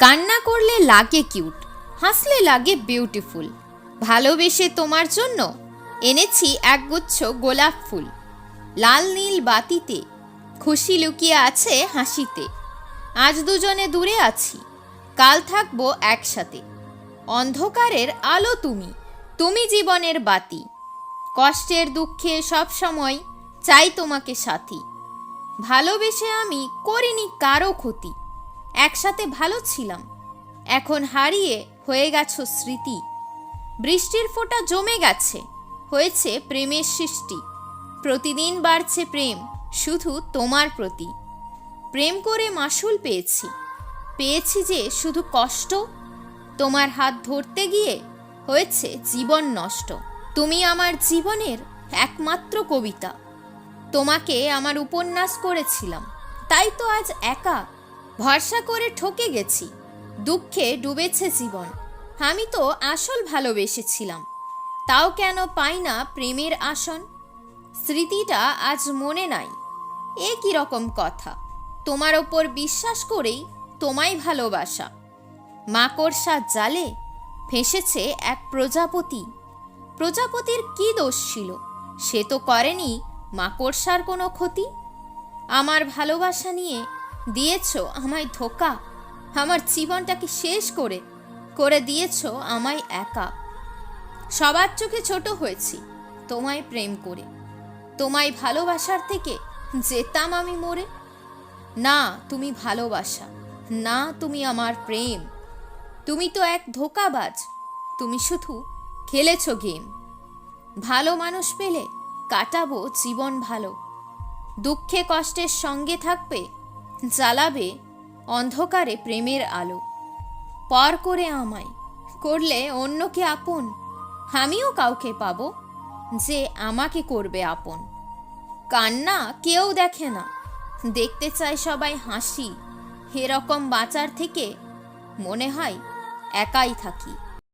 কান্না করলে লাগে কিউট, হাসলে লাগে বিউটিফুল। ভালোবেসে তোমার জন্য এনেছি একগুচ্ছ গোলাপ ফুল। লাল নীল বাতিতে খুশি লুকিয়ে আছে হাসিতে। আজ দুজনে দূরে আছি, কাল থাকব একসাথে। অন্ধকারের আলো তুমি তুমি জীবনের বাতি। কষ্টের দুঃখে সব সময় চাই তোমাকে সাথী। ভালোবেসে আমি করিনি কারও ক্ষতি একসাথে ভালো ছিলাম। এখন হারিয়ে হয়ে গেছো স্মৃতি। বৃষ্টির ফোঁটা জমে গেছে, হয়েছে প্রেমের সৃষ্টি। প্রতিদিন বাড়ছে প্রেম, শুধু তোমার প্রতি। প্রেম করে মাসুল পেয়েছি। পেয়েছি যে শুধু কষ্ট, তোমার হাত ধরতে গিয়ে হয়েছে জীবন নষ্ট। তুমি আমার জীবনের একমাত্র কবিতা। তোমাকে আমার উপন্যাস করেছিলাম। তাই তো আজ একা ভরসা করে ঠকে গেছি। দুঃখে ডুবেছে জীবন। আমি তো আসল ভালোবেসেছিলাম। তাও কেন পাই না প্রেমের আসন? স্মৃতিটা আজ মনে নাই। এ রকম কথা? তোমার ওপর বিশ্বাস করেই তোমায় ভালোবাসা। মাকড়সার জালে ফেসেছে এক প্রজাপতি। প্রজাপতির কি দোষ ছিল? সে তো করেনি মাকড়সার কোনো ক্ষতি। আমার ভালোবাসা নিয়ে দিয়েছ আমায় ধোকা। আমার জীবনটাকে শেষ করে করে দিয়েছ আমায় একা। সবার চোখে ছোট হয়েছি, তোমায় প্রেম করে। তোমায় ভালোবাসার থেকে যেতাম আমি মরে। না, তুমি ভালোবাসা, না, তুমি আমার প্রেম। তুমি তো এক ধোকাবাজ, তুমি শুধু খেলেছ গেম। ভালো মানুষ পেলে কাটাবো জীবন ভালো। দুঃখে কষ্টের সঙ্গে থাকবে জ্বালাবে অন্ধকারে প্রেমের আলো। পর করে আমায়, করলে অন্যকে আপন, আমিও কাউকে পাব যে আমাকে করবে আপন। কান্না কেউ দেখে না, দেখতে চায় সবাই হাসি, এরকম বাঁচার থেকে মনে হয় একাই থাকি।